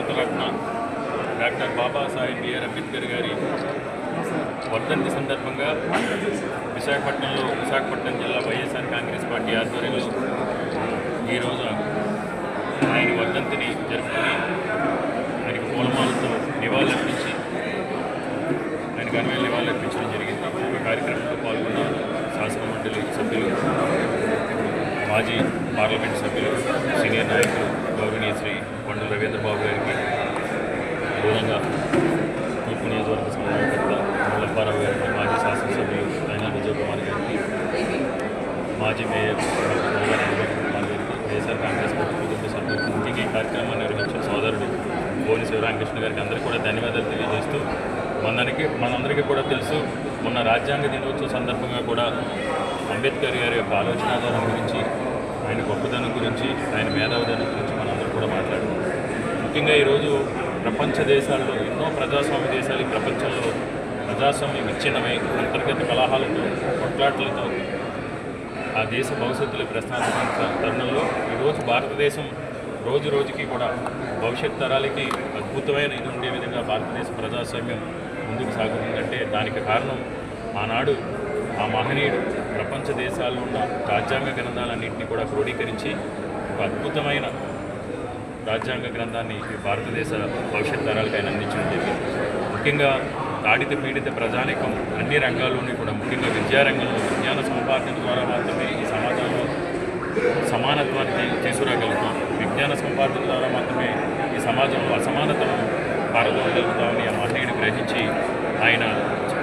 Bharat Ratna doctor Babasaheb B R Ambedkar గారి వర్ధంతి సందర్భంగా విశాఖపట్నంలో విశాఖపట్నం జిల్లా వైఎస్ఆర్ కాంగ్రెస్ పార్టీ ఆధ్వర్యంలో ఈరోజు ఆయన వర్ధంతిని జరుపుకొని ఆయనకు పూలమాలతో నివాళులర్పించి ఆయన అనువైన నివాళులర్పించడం జరిగింది. ఒక కార్యక్రమంలో పాల్గొన్న శాసనమండలి సభ్యులు మాజీ పార్లమెంట్ సభ్యులు సీనియర్ నాయకులు గౌరవనీయ శ్రీ కొండల రవీంద్రబాబు గారు తూర్పు నియోజకవర్గ సమన్వయకర్త మల్లప్పారావు గారికి మాజీ శాసనసభ్యులు అయినా విజయకుమార్ గారికి మాజీ మేయర్ కుమార్ గారికి వైఎస్ఆర్ కాంగ్రెస్ పార్టీ కుటుంబ సభ్యులు ఈ కార్యక్రమాన్ని నిర్వహించిన సోదరుడు భువని శివరామకృష్ణ గారికి అందరికీ కూడా ధన్యవాదాలు తెలియజేస్తూ మనందరికీ మనందరికీ కూడా తెలుసు మొన్న రాజ్యాంగ దినోత్సవ సందర్భంగా కూడా అంబేద్కర్ గారి యొక్క ఆలోచనాధారం గురించి ఆయన గొప్పదనం గురించి ఆయన మేధావిదనం గురించి మనందరం కూడా మాట్లాడాం ముఖ్యంగా ఈరోజు ప్రపంచ దేశాల్లో ఎన్నో ప్రజాస్వామ్య దేశాలు ఈ ప్రపంచంలో ప్రజాస్వామ్యం విచ్ఛిన్నమై అంతర్గత కలహాలతో కొట్లాట్లతో ఆ దేశ భవిష్యత్తులో ప్రశ్నార్థమైన తరుణంలో ఈరోజు భారతదేశం రోజు రోజుకి కూడా భవిష్యత్ తరాలకి అద్భుతమైన ఇది ఉండే విధంగా భారతదేశ ప్రజాస్వామ్యం ముందుకు సాగుతుందంటే దానికి కారణం ఆనాడు ఆ మహనీయుడు ప్రపంచ దేశాల్లో ఉన్న రాజ్యాంగ గ్రంథాలన్నింటినీ కూడా క్రోడీకరించి ఒక అద్భుతమైన రాజ్యాంగ గ్రంథాన్ని భారతదేశ భవిష్యత్ తరాలకు ఆయన అందించడం జరిగింది. ముఖ్యంగా తాడిత పీడిత ప్రజానికం అన్ని రంగాల్లోనూ కూడా ముఖ్యంగా విద్యారంగంలో విజ్ఞాన సంపాదన ద్వారా మాత్రమే ఈ సమాజంలో సమానత్వాన్ని తీ- తీసుకురాగలుగుతాం. విజ్ఞాన సంపాదన ద్వారా మాత్రమే ఈ సమాజంలో అసమానతను పారదోలగలుగుతామని ఆ మహనీయుడు గ్రహించి ఆయన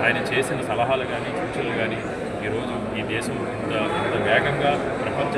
ఆయన చేసిన సలహాలు కానీ సూచనలు కానీ ఈరోజు ఈ దేశం ఇంత ఇంత వేగంగా ప్రపంచ